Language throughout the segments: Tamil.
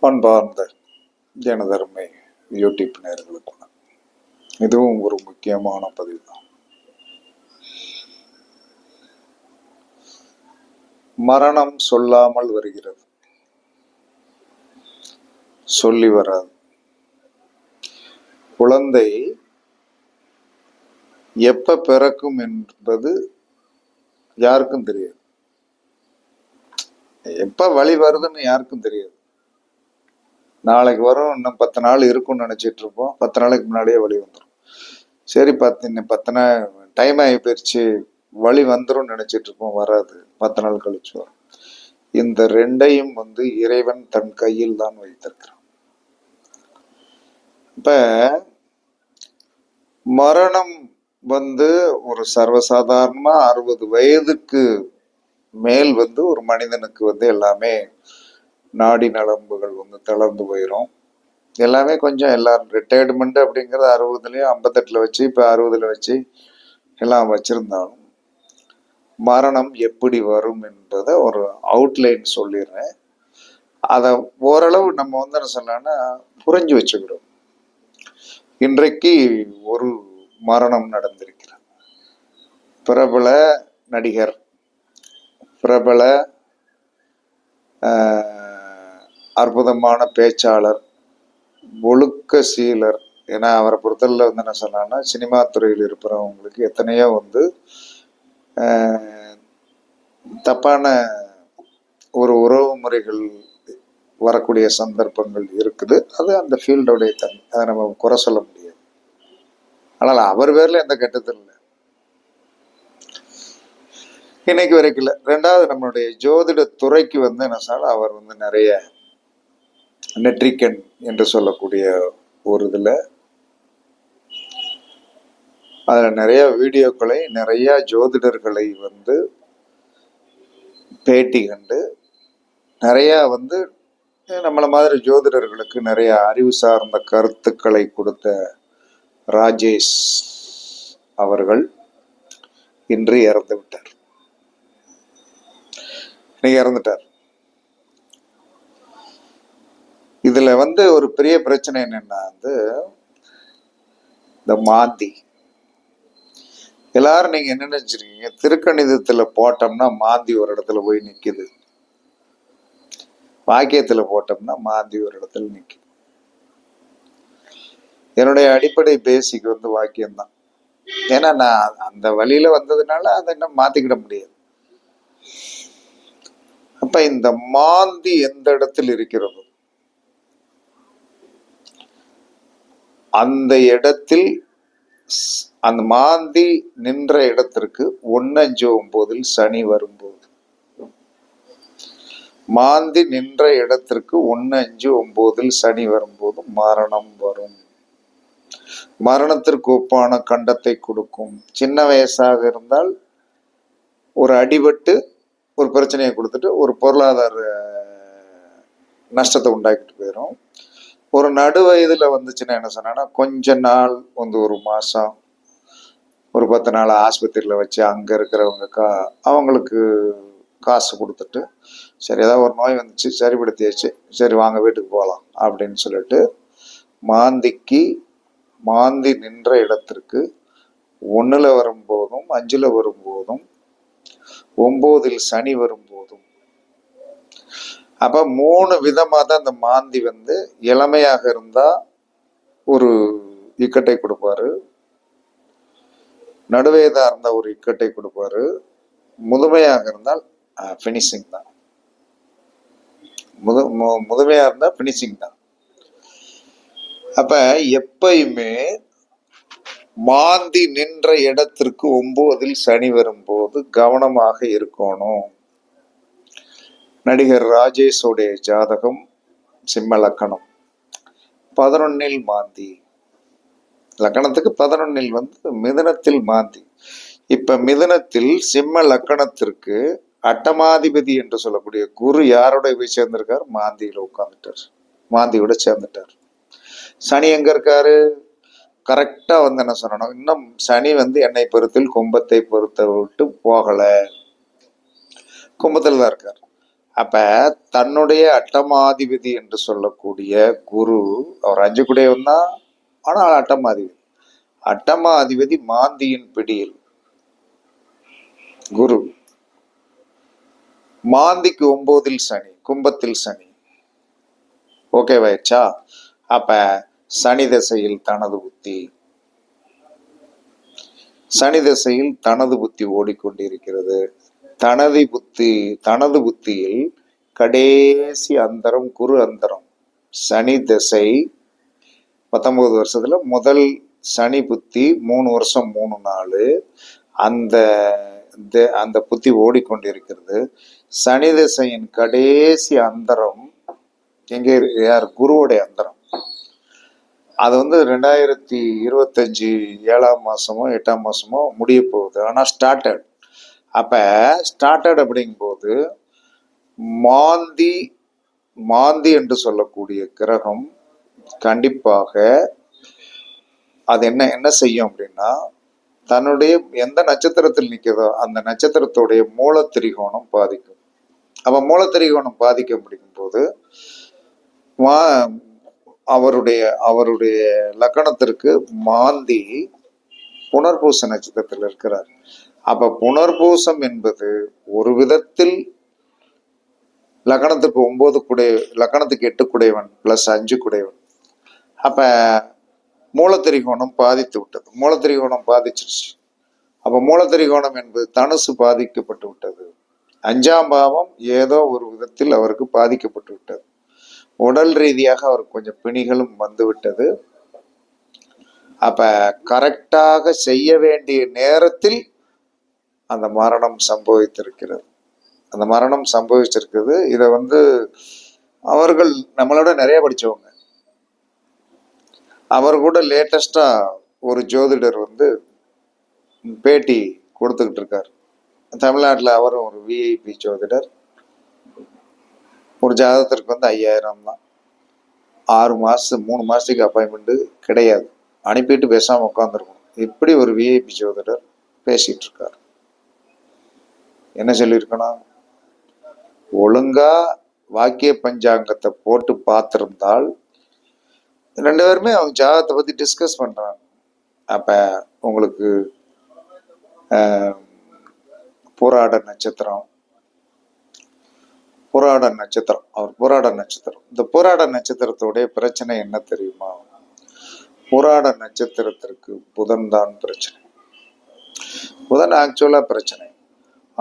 பண்பார்ந்த எனதருமை யூடியூப் நேர்களுக்கு இதுவும் ஒரு முக்கியமான பதிவு. தான் மரணம் சொல்லாமல் வருகிறது. சொல்லி வராது. குழந்தை எப்ப பிறக்கும் என்பது யாருக்கும் தெரியாது. எப்ப வழி வருதுன்னு யாருக்கும் தெரியாது. நாளைக்கு வரும் இன்னும் பத்து நாள் இருக்கும்னு நினைச்சிட்டு இருப்போம். பத்து நாளைக்கு முன்னாடியே வழி வந்துடும் சரி பத்து இன்னும் பத்து நாள் டைம் ஆகி போயிடுச்சு வழி வந்துடும் நினைச்சிட்டு இருப்போம். வராது. பத்து நாள் கழிச்சு வரும். இந்த ரெண்டையும் வந்து இறைவன் தன் கையில் தான் வைத்திருக்கிறான். இப்ப மரணம் வந்து ஒரு சர்வசாதாரணமா அறுபது வயதுக்கு மேல் வந்து ஒரு மனிதனுக்கு வந்து எல்லாமே நாடி நரம்புகள் வந்து தளர்ந்து போயிடும் எல்லாமே கொஞ்சம் எல்லாரும் ரிட்டையர்மெண்ட் அப்படிங்கிறது அறுபதுலேயும் ஐம்பத்தெட்டில் வச்சு இப்போ அறுபதில் வச்சு எல்லாம் வச்சுருந்தாலும் மரணம் எப்படி வரும் என்பதை ஒரு அவுட்லைன் சொல்லிடுறேன். அதை ஓரளவு நம்ம வந்து என்ன சொல்லலாம்னா புரிஞ்சு வச்சுக்கிடும் இன்றைக்கு ஒரு மரணம் நடந்திருக்கிறது. பிரபல நடிகர் பிரபல ஆஹ், அற்புதமான பேச்சாளர் ஒழுக்க சீலர் ஏன்னா அவரை பொறுத்தல வந்து என்ன சொன்னான்னா சினிமா துறையில் இருக்கிறவங்களுக்கு எத்தனையோ வந்து தப்பான ஒரு உறவு முறைகள் வரக்கூடிய சந்தர்ப்பங்கள் இருக்குது. அது அந்த ஃபீல்டோடைய தன்மை அதை நம்ம குறை சொல்ல முடியாது. ஆனால் அவர் பேரில் எந்த கட்டத்தில் இல்லை. இன்னைக்கு வரைக்கும் இல்லை. ரெண்டாவது நம்மளுடைய ஜோதிட துறைக்கு வந்து என்ன சொன்னால் அவர் வந்து நிறைய நெட்ரிக்கன் என்று சொல்லக்கூடிய ஒரு இதில். அதில் நிறைய வீடியோக்களை நிறைய ஜோதிடர்களை வந்து பேட்டி கண்டு நிறையா வந்து நம்மளை மாதிரி ஜோதிடர்களுக்கு நிறைய அறிவு சார்ந்த கருத்துக்களை கொடுத்த ராஜேஷ் அவர்கள் இன்று இறந்து விட்டார் இன்னைக்கு இறந்துட்டார். இதுல வந்து ஒரு பெரிய பிரச்சனை என்னன்னா வந்து இந்த மாந்தி. எல்லாரும் நீங்க என்ன நினைச்சிருக்கீங்க? திருக்கணிதத்துல போட்டோம்னா மாந்தி ஒரு இடத்துல போய் நிக்குது. வாக்கியத்துல போட்டோம்னா மாந்தி ஒரு இடத்துல நிக்குது. என்னுடைய அடிப்படை பேசிக் வந்து வாக்கியம்தான். ஏன்னா நான் அந்த வழியில வந்ததுனால அதை இன்னும் மாத்திக்கிட முடியாது. அப்ப இந்த மாந்தி எந்த இடத்தில் இருக்கிறது அந்த இடத்தில் அந்த மாந்தி நின்ற இடத்திற்கு ஒன்னஞ்சு ஒன்பதில் சனி வரும்போது. மாந்தி நின்ற இடத்திற்கு ஒன்று அஞ்சு ஒன்பதில் சனி வரும்போது மரணம் வரும். மரணத்திற்கு ஒப்பான கண்டத்தை கொடுக்கும். சின்ன வயசாக இருந்தால் ஒரு அடிபட்டு ஒரு பிரச்சனையை கொடுத்துட்டு ஒரு பொருளாதார நஷ்டத்தை உண்டாக்கிட்டு போயிடும் ஒரு நடு வயதுல வந்துச்சுன்னா என்ன சொன்னா கொஞ்ச நாள் வந்து ஒரு மாசம் ஒரு பத்து நாள் ஆஸ்பத்திரியில வச்சு அங்க இருக்கிறவங்க கா அவங்களுக்கு காசு கொடுத்துட்டு சரி ஏதாவது ஒரு நோய் வந்துச்சு சரிப்படுத்தியாச்சு சரி வாங்க வீட்டுக்கு போகலாம் அப்படின்னு சொல்லிட்டு மாந்திக்கு மாந்தி நின்ற இடத்திற்கு ஒன்றில் வரும்போதும் அஞ்சில் வரும்போதும் ஒம்போதில் சனி வரும்போதும் அப்ப மூணு விதமா தான் இந்த மாந்தி வந்து இளமையாக இருந்தா ஒரு இக்கட்டை கொடுப்பாரு. நடுவயதா இருந்தா ஒரு இக்கட்டை கொடுப்பாரு. முதுமையாக இருந்தால் ஃபினிஷிங் தான். முது மு- முதுமையா இருந்தா ஃபினிஷிங் தான். அப்ப எப்பயுமே மாந்தி நின்ற இடத்திற்கு ஒன்பதில் சனி வரும்போது கவனமாக இருக்கணும். நடிகர் ராஜேஷோடைய ஜாதகம் சிம்ம லக்கணம் பதினொன்னில் மாந்தி. லக்கணத்துக்கு பதினொன்னில் வந்து மிதுனத்தில் மாந்தி. இப்ப மிதுனத்தில் சிம்ம லக்கணத்திற்கு அட்டமாதிபதி என்று சொல்லக்கூடிய குரு யாரோட போய் சேர்ந்திருக்கார்? மாந்தியில உட்காந்துட்டார் மாந்தியோட சேர்ந்துட்டார். சனி எங்க இருக்காரு? கரெக்டா வந்து என்ன சொல்லணும்? இன்னும் சனி வந்து என்னை பொறுத்தில் கும்பத்தை பொறுத்த விட்டு போகல. கும்பத்தில் தான் இருக்கார். அப்ப தன்னுடைய அட்டமாதிபதி என்று சொல்லக்கூடிய குரு அவர் அஞ்சு குடையவன் தான் ஆனால் அட்டமாதிபதி. அட்டமாதிபதி மாந்தியின் பிடியில் குரு. மாந்திக்கு ஒன்பதில் சனி கும்பத்தில் சனி. ஓகேவாயிடுச்சா அப்ப சனி திசையில் தனது புத்தி. சனி திசையில் தனது புத்தி ஓடிக்கொண்டிருக்கிறது. தனது புத்தி தனது புத்தியில் கடைசி அந்தரம் குரு அந்தரம் சனி திசை பத்தொன்பது வருஷத்துல முதல் சனி புத்தி மூணு வருஷம் மூணு நாள். அந்த அந்த புத்தி ஓடிக்கொண்டிருக்கிறது. சனி திசையின் கடைசி அந்தரம் எங்கே யார்? குருவோடைய அந்தரம். அது வந்து ரெண்டாயிரத்தி இருபத்தஞ்சு ஏழாம் மாசமோ எட்டாம் மாசமோ முடிய போகுது. ஆனால் ஸ்டார்டட் அப்ப ஸ்டார்டட் அப்படிங்கும்போது மாந்தி மாந்தி என்று சொல்லக்கூடிய கிரகம் கண்டிப்பாக அது என்ன என்ன செய்யும் அப்படின்னா தன்னுடைய எந்த நட்சத்திரத்தில் நிற்கிறதோ அந்த நட்சத்திரத்துடைய மூலத்திரிகோணம் பாதிக்கும். அப்போ மூலத்திரிகோணம் பாதிக்க முடிக்கும்போது மா அவருடைய அவருடைய லக்கணத்திற்கு மாந்தி புனர்பூச நட்சத்திரத்தில் இருக்கிறார். அப்ப புனர்பூசம் என்பது ஒரு விதத்தில் லக்கணத்துக்கு ஒன்பது குடை லக்கணத்துக்கு எட்டு குடைவன் பிளஸ் அஞ்சு குடைவன் அப்ப மூலத்திரிகோணம் பாதித்து விட்டது. மூலத்திரிகோணம் பாதிச்சிருச்சு. அப்ப மூலத்திரிகோணம் என்பது தனுசு பாதிக்கப்பட்டு விட்டது. அஞ்சாம் பாவம் ஏதோ ஒரு விதத்தில் அவருக்கு பாதிக்கப்பட்டு விட்டது. உடல் ரீதியாக அவருக்கு கொஞ்சம் பிணிகளும் வந்துவிட்டது அப்போ அப்ப கரெக்டாக செய்ய வேண்டிய நேரத்தில் அந்த மரணம் சம்பவித்திருக்கிறது. அந்த மரணம் சம்பவிச்சிருக்குது இதை வந்து அவர்கள் நம்மளோட நிறைய படிச்சவங்க. அவர் கூட லேட்டஸ்டாக ஒரு ஜோதிடர் வந்து பேட்டி கொடுத்துக்கிட்டு இருக்கார். தமிழ்நாட்டில் அவரும் ஒரு விஐபி ஜோதிடர். ஒரு ஜாதகத்திற்கு வந்து ஐயாயிரம் தான். ஆறு மாதம் மூணு மாதத்துக்கு அப்பாயின்மெண்ட்டு கிடையாது. அனுப்பிட்டு பேசாமல் உட்காந்துருக்கணும் இப்படி ஒரு விஐபி ஜோதிடர் பேசிகிட்டு இருக்கார். என்ன சொல்லியிருக்கணும்? ஒழுங்கா வாக்கிய பஞ்சாங்கத்தை போட்டு பார்த்திருந்தால் ரெண்டு பேருமே அவங்க ஜாதகத்தை பத்தி டிஸ்கஸ் பண்றாங்க. அப்ப உங்களுக்கு போராட நட்சத்திரம் போராட நட்சத்திரம் அவர் போராட நட்சத்திரம். இந்த போராட நட்சத்திரத்தோடைய பிரச்சனை என்ன தெரியுமா? போராட நட்சத்திரத்திற்கு புதன் தான் பிரச்சனை. புதன் ஆக்சுவலா பிரச்சனை.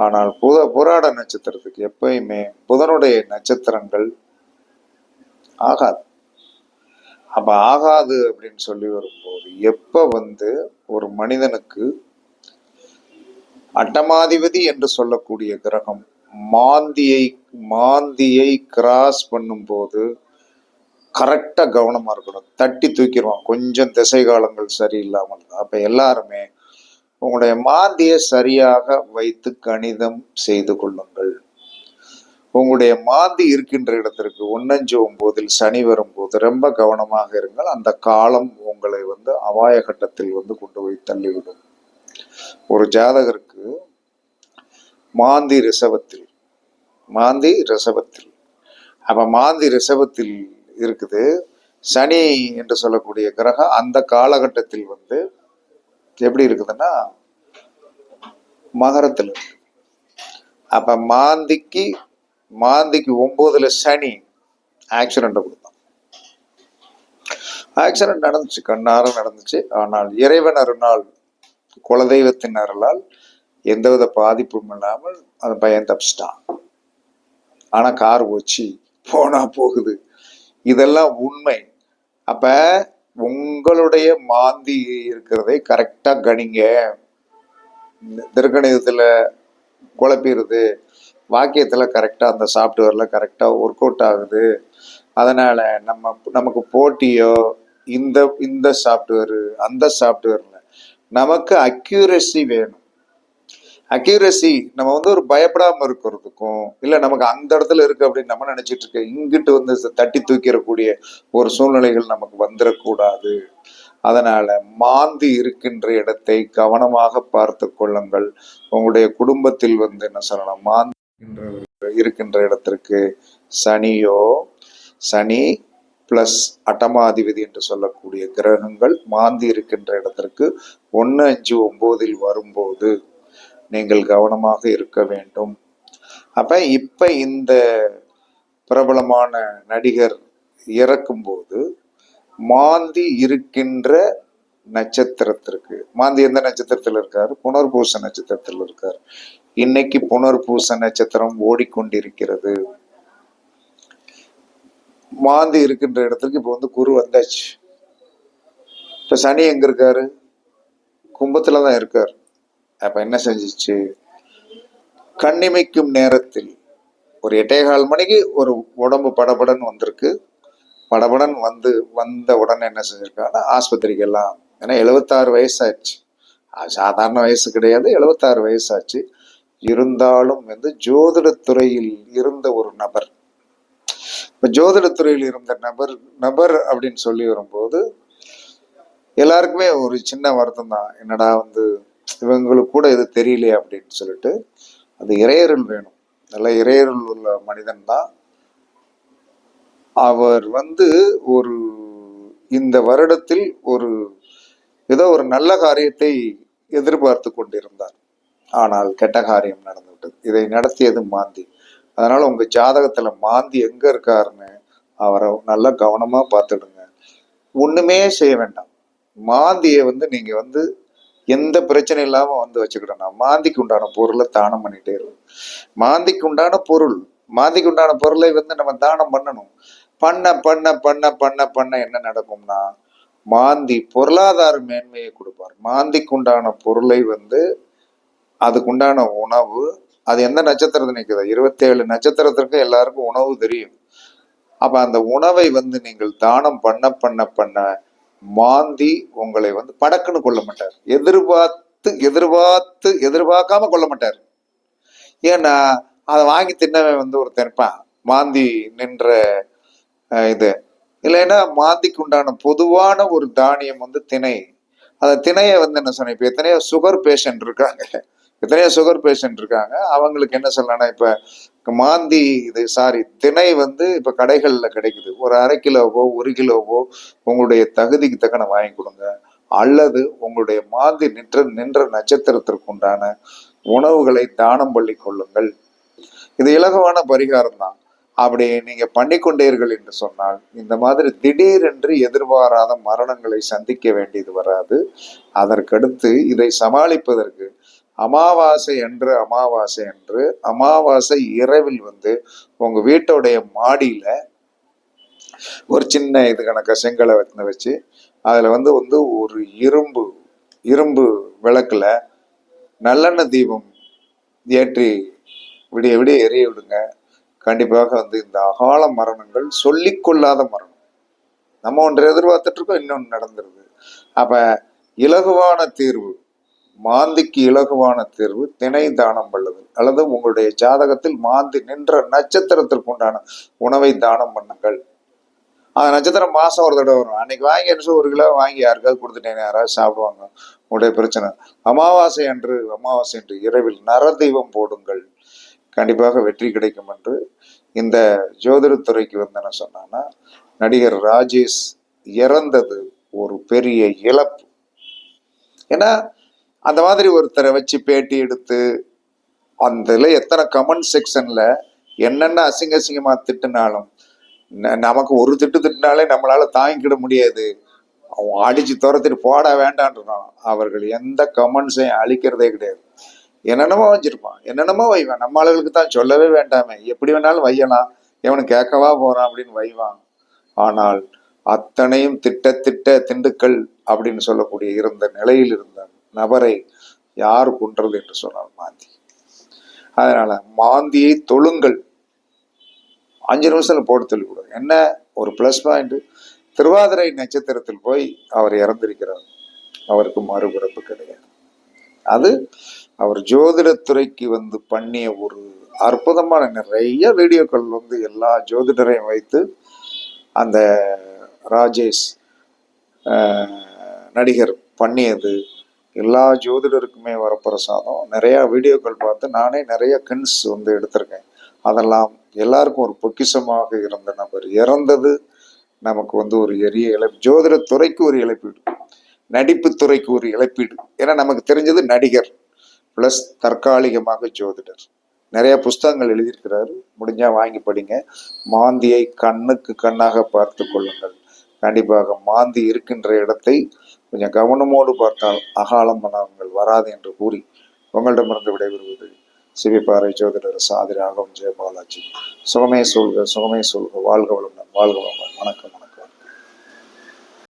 ஆனால் புத புராட நட்சத்திரத்துக்கு எப்பயுமே புதனுடைய நட்சத்திரங்கள் ஆகாது. அப்ப ஆகாது அப்படின்னு சொல்லி வரும்போது எப்ப வந்து ஒரு மனிதனுக்கு அட்டமாதிபதி என்று சொல்லக்கூடிய கிரகம் மாந்தியை மாந்தியை கிராஸ் பண்ணும்போது கரெக்டா கவனமா இருக்கணும். தட்டி தூக்கிடுவான். கொஞ்சம் திசை காலங்கள் சரியில்லாமல். அப்ப எல்லாருமே உங்களுடைய மாந்தியை சரியாக வைத்து கணிதம் செய்து கொள்ளுங்கள். உங்களுடைய மாந்தி இருக்கின்ற இடத்திற்கு ஒன்னஞ்சு ஒன்பதில் சனி வரும்போது ரொம்ப கவனமாக இருங்கள். அந்த காலம் உங்களை வந்து அபாய கட்டத்தில் வந்து கொண்டு போய் தள்ளிவிடும். ஒரு ஜாதகருக்கு மாந்தி ரிசவத்தில் மாந்தி ரிசவத்தில் அப்ப மாந்தி ரிசவத்தில் இருக்குது. சனி என்று சொல்லக்கூடிய கிரகம் அந்த காலகட்டத்தில் வந்து எப்படி இருக்குதுன்னா மகரத்தில் இருக்கு. அப்ப மாந்திக்கு மாந்திக்கு ஒன்பதுல சனி ஆக்சிடென்ட் கொடுத்தான். ஆக்சிடென்ட் நடந்துச்சு கண்ணார நடந்துச்சு. ஆனால் இறைவன் அருணால் குலதெய்வத்தின் அருளால் எந்தவித பாதிப்பும் இல்லாமல் அந்த பையன் தப்பிச்சிட்டான். ஆனா கார் போச்சு போனா போகுது. இதெல்லாம் உண்மை. அப்ப உங்களுடைய மாந்தி இருக்கிறதை கரெக்டா கணிங்க. இந்த திருக்கணிதத்துல குழப்பிடுது. வாக்கியத்துல கரெக்டா அந்த சாஃப்ட்வேரில் கரெக்டா ஒர்க் அவுட் ஆகுது. அதனால நம்ம நமக்கு போட்டியோ இந்த இந்த சாஃப்ட்வேரு அந்த சாஃப்ட்வேரில் நமக்கு அக்யூரசி வேணும். அக்யூரசி நம்ம வந்து ஒரு பயப்படாம இருக்கிறதுக்கும் இல்ல நமக்கு அந்த இடத்துல இருக்கு அப்படின்னு நம்ம நினைச்சிட்டு இருக்க இங்கிட்டு வந்து தட்டி தூக்கிடக்கூடிய ஒரு சூழ்நிலைகள் நமக்கு வந்துடக்கூடாது. அதனால மாந்தி இருக்கின்ற இடத்தை கவனமாக பார்த்து கொள்ளுங்கள். உங்களுடைய குடும்பத்தில் வந்து என்ன சொல்லலாம் மாந்தி இருக்கின்ற இடத்திற்கு சனியோ சனி பிளஸ் அட்டமாதிபதி என்று சொல்லக்கூடிய கிரகங்கள் மாந்தி இருக்கின்ற இடத்திற்கு ஒன்று அஞ்சு ஒம்போதில் வரும்போது நீங்கள் கவனமாக இருக்க வேண்டும். அப்ப இப்ப இந்த பிரபலமான நடிகர் இறக்கும்போது மாந்தி இருக்கின்ற நட்சத்திரத்திற்கு மாந்தி எந்த நட்சத்திரத்தில் இருக்கார்? புனர்பூச நட்சத்திரத்தில் இருக்கார். இன்னைக்கு புனர்பூச நட்சத்திரம் ஓடிக்கொண்டிருக்கிறது. மாந்தி இருக்கின்ற இடத்துக்கு இப்போ வந்து குரு வந்தாச்சு. இப்ப சனி எங்க இருக்காரு? கும்பத்துல தான் இருக்கார். அப்ப என்ன செஞ்சிச்சு? கண்ணிமைக்கும் நேரத்தில் ஒரு எட்டேகால் மணிக்கு ஒரு உடம்பு படபடன் வந்திருக்கு. படபடன் வந்து வந்த உடனே என்ன செஞ்சிருக்காங்கன்னா ஆஸ்பத்திரிக்கு எல்லாம் ஏன்னா எழுபத்தாறு வயசாச்சு அது சாதாரண வயசு கிடையாது எழுபத்தாறு வயசாச்சு. இருந்தாலும் வந்து ஜோதிடத்துறையில் இருந்த ஒரு நபர். இப்ப ஜோதிடத்துறையில் இருந்த நபர் நபர் அப்படின்னு சொல்லி வரும்போது எல்லாருக்குமே ஒரு சின்ன வருத்தம் தான் என்னடா வந்து இவங்களுக்கு கூட இது தெரியலையே அப்படின்னு சொல்லிட்டு அது இறையருள் வேணும். நல்ல இறையருள் உள்ள மனிதன் தான். அவர் வந்து ஒரு இந்த வருடத்தில் ஒரு ஏதோ ஒரு நல்ல காரியத்தை எதிர்பார்த்து கொண்டிருந்தார். ஆனால் கெட்ட காரியம் நடந்துவிட்டது. இதை நடத்தியது மாந்தி. அதனால உங்க ஜாதகத்துல மாந்தி எங்க இருக்காருன்னு அவரை நல்லா கவனமா பார்த்துடுங்க. ஒண்ணுமே செய்ய வேண்டாம். மாந்தியை வந்து நீங்க வந்து எந்த பிரச்சனை இல்லாம வந்து வச்சுக்கிடணும் மாந்திக்கு உண்டான பொருளை தானம் பண்ணிட்டே இருக்கும். மாந்திக்கு உண்டான பொருள் மாந்திக்கு உண்டான பொருளை வந்து நம்ம தானம் பண்ணணும். பண்ண பண்ண பண்ண பண்ண பண்ண என்ன நடக்கும்னா மாந்தி பொருளாதார மேன்மையை கொடுப்பார். மாந்திக்கு உண்டான பொருளை வந்து அதுக்குண்டான உணவு அது எந்த நட்சத்திரத்தை நிற்குது இருபத்தேழு நட்சத்திரத்திற்கு எல்லாருக்கும் உணவு தெரியும். அப்ப அந்த உணவை வந்து நீங்கள் தானம் பண்ண பண்ண பண்ண மாந்தி உங்களை வந்து படக்குன்னு கொள்ள மாட்டார். எதிர்பார்த்து எதிர்பார்த்து எதிர்பார்க்காம கொள்ள மாட்டார். ஏன்னா அதை வாங்கி தின்னவன் வந்து ஒருத்தன் இருப்பான். மாந்தி நின்ற இது. இல்லைன்னா மாந்திக்கு உண்டான பொதுவான ஒரு தானியம் வந்து திணை. அந்த திணையை வந்து என்ன சொன்னேன் இப்போ எத்தனையோ சுகர் பேஷண்ட் இருக்காங்க. எத்தனையோ சுகர் பேஷண்ட் இருக்காங்க. அவங்களுக்கு என்ன சொல்லலாம்னா இப்போ மாந்தி இது சாரி திணை வந்து இப்போ கடைகளில் கிடைக்குது. ஒரு அரை கிலோவோ ஒரு கிலோவோ உங்களுடைய தகுதிக்கு தக்கன வாங்கி கொடுங்க. அல்லது உங்களுடைய மாந்தி நின்ற நின்ற நட்சத்திரத்திற்கு உண்டான உணவுகளை தானம் பண்ணி கொள்ளுங்கள். இது இலகுவான பரிகாரம் தான். அப்படி நீங்க பண்ணிக்கொண்டீர்கள் என்று சொன்னால் இந்த மாதிரி திடீரென்று எதிர்பாராத மரணங்களை சந்திக்க வேண்டியது வராது. அதற்கடுத்து இதை சமாளிப்பதற்கு அமாவாசை என்று அமாவாசை என்று அமாவாசை இரவில் வந்து உங்க வீட்டோடைய மாடியில ஒரு சின்ன இது கணக்க செங்கலை வந்து வச்சு அதில் வந்து வந்து ஒரு இரும்பு இரும்பு விளக்கில் நல்லெண்ணெய் தீபம் ஏற்றி விடிய விடிய எரிய விடுங்க. கண்டிப்பாக வந்து இந்த அகால மரணங்கள் சொல்லிக்கொள்ளாத மரணம். நம்ம ஒன்று எதிர்பார்த்துட்டு இருக்கோம் இன்னொன்று நடந்துருது. அப்போ இலகுவான தீர்வு மாந்திக்கு இலகுவான தேர்வு திணை தானம் பண்ணுது அல்லது உங்களுடைய ஜாதகத்தில் மாந்தி நின்ற நட்சத்திரத்திற்கு உண்டான உணவை தானம் பண்ணுங்கள். அந்த நட்சத்திரம் மாசம் ஒரு தடவை வரும். அன்னைக்கு வாங்கி என்ன ஒரு கிலோ வாங்கி யாருக்காவது கொடுத்துட்டேன் யாராவது சாப்பிடுவாங்க. உங்களுடைய பிரச்சனை. அமாவாசை அன்று அமாவாசை அன்று இரவில் நரதெய்வம் போடுங்கள். கண்டிப்பாக வெற்றி கிடைக்கும் என்று இந்த ஜோதிடத்துறைக்கு வந்து என்ன சொன்னான்னா நடிகர் ராஜேஷ் இறந்தது ஒரு பெரிய இழப்பு. ஏன்னா அந்த மாதிரி ஒருத்தரை வச்சு பேட்டி எடுத்து அந்த இதில் எத்தனை கமெண்ட் செக்ஷன்ல என்னென்ன அசிங்க அசிங்கமா திட்டுனாலும் ந- நமக்கு ஒரு திட்டு திட்டினாலே நம்மளால தாங்கிக்கிட முடியாது. அவன் அடிச்சு துரத்திட்டு போட வேண்டான்றான் அவர்கள் எந்த கமெண்ட்ஸையும் அழிக்கிறதே கிடையாது. என்னென்னமோ வச்சிருப்பான். என்னென்னமோ வைவான். நம்ம ஆளுகளுக்கு தான் சொல்லவே வேண்டாமே. எப்படி வேணாலும் வையலாம். எவனு கேட்கவா போறான் அப்படின்னு வைவான். ஆனால் அத்தனையும் திட்ட திட்ட திண்டுக்கல் அப்படின்னு சொல்லக்கூடிய இருந்த நிலையில் இருந்தான். நபரை யார் கொன்றது என்று சொன்னார் மாந்தி. அதனால மாந்தியை தொழுங்கள். அஞ்சு நிமிஷத்துல போட்டு சொல்லிக்கூடாது என்ன? ஒரு ப்ளஸ் பாயிண்ட் திருவாதிரை நட்சத்திரத்தில் போய் அவர் இறந்திருக்கிறார். அவருக்கு மறுபிறப்பு கிடையாது. அது அவர் ஜோதிடத்துறைக்கு வந்து பண்ணிய ஒரு அற்புதமான நிறைய வீடியோக்கள் வந்து எல்லா ஜோதிடரையும் வைத்து அந்த ராஜேஷ் நடிகர் பண்ணியது. எல்லா ஜோதிடருக்குமே வரப்பிரசாதம் நிறையா வீடியோக்கள் பார்த்து நானே நிறைய கின்ஸ் வந்து எடுத்திருக்கேன். அதெல்லாம் எல்லாருக்கும் ஒரு பொக்கிஷமாக இருந்த நபர். இறந்தது நமக்கு வந்து ஒரு எரிய இழப்பு. ஜோதிட துறைக்கு ஒரு இழப்பீடு. நடிப்பு துறைக்கு ஒரு இழப்பீடு. ஏன்னா நமக்கு தெரிஞ்சது நடிகர் ப்ளஸ் தற்காலிகமாக ஜோதிடர். நிறைய புஸ்தகங்கள் எழுதியிருக்கிறாரு. முடிஞ்சா வாங்கி படிங்க. மாந்தியை கண்ணுக்கு கண்ணாக பார்த்து கொள்ளுங்கள். கண்டிப்பாக மாந்தி இருக்கின்ற இடத்தை கொஞ்சம் கவனமோடு பார்த்தால் அகாலம் மனங்கள் வராது என்று கூறி உங்களிடமிருந்து விடைபெறுவது சிவிப்பாறை ஜோதிடர் சாதிராகம் ஜெயபாலாஜி. சுகமே சொல்க சுகமே சொல்க வாழ்க வளமுடன் வாழ்க வளமுடன். வணக்கம்.